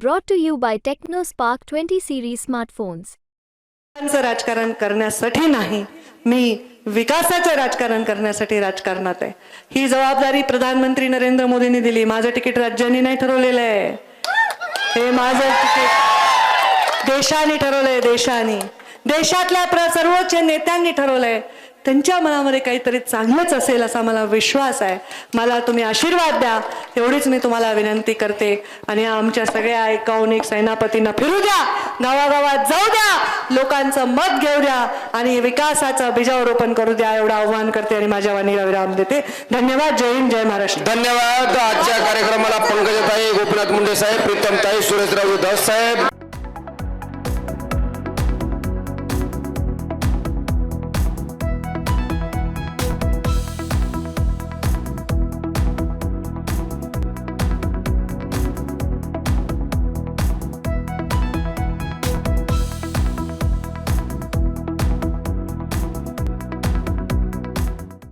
Brought to you by TechnoSpark 20 series smartphones. चं राजकारण करण्यासाठी नाही मी विकासाचं राजकारण करण्यासाठी राजकारणात आहे. ही जबाबदारी प्रधानमंत्री नरेंद्र मोदींनी दिली माझं तिकीट राज्यांनी नाही ठरवलेलं आहे. हे माझं तिकीट देशाने ठरवलंय देशाने. देशातल्या सर्वोच्च नेत्यांनी ठरवलंय. त्यांच्या मनामध्ये काहीतरी चांगलंच असेल असा मला विश्वास आहे. मला तुम्ही आशीर्वाद द्या. एवढीच मी तुम्हाला विनंती करते. आणि आमच्या सगळ्या एकावनिक सेनापतींना फिरू द्या. गावागावात जाऊ द्या. लोकांचं मत घेऊ द्या. आणि विकासाचं बीजारोपण करू द्या. एवढं आव्हान करते आणि माझ्या वाणीला विराम देते. धन्यवाद. जय हिंद जय महाराष्ट्र. धन्यवाद. आजच्या कार्यक्रमाला पंकजताई गोपीनाथ मुंडे साहेब प्रीतमताई सुरेशराव दास साहेब.